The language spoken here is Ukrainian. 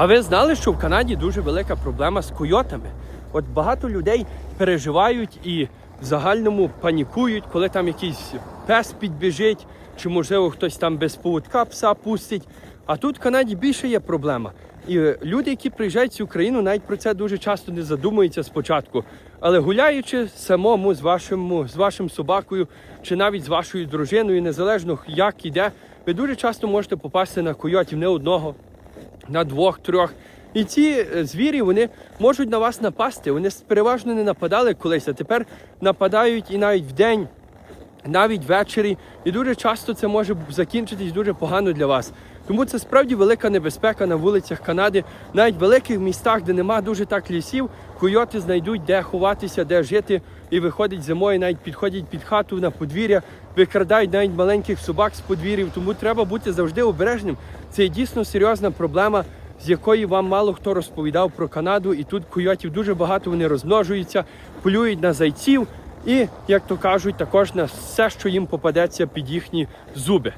А ви знали, що в Канаді дуже велика проблема з койотами? От багато людей переживають і в загальному панікують, коли там якийсь пес підбіжить, чи можливо хтось там без поводка пса пустить. А тут в Канаді більше є проблема. І люди, які приїжджають в цю країну, навіть про це дуже часто не задумуються спочатку. Але гуляючи самому з вашим, з вашим собакою, чи навіть з вашою дружиною, незалежно як іде, ви дуже часто можете попасти на койотів не одного, на двох-трьох. І ці е, звірі вони можуть на вас напасти. Вони переважно не нападали колись, а тепер нападають і навіть вдень, навіть ввечері. І дуже часто це може закінчитись дуже погано для вас. Тому це справді велика небезпека на вулицях Канади, навіть в великих містах, де нема дуже так лісів, койоти знайдуть де ховатися, де жити, і виходять зимою, навіть підходять під хату на подвір'я, викрадають навіть маленьких собак з подвір'їв. Тому треба бути завжди обережним. Це дійсно серйозна проблема, з якої вам мало хто розповідав про Канаду. І тут койотів дуже багато вони розмножуються, полюють на зайців і, як то кажуть, також на все, що їм попадеться під їхні зуби.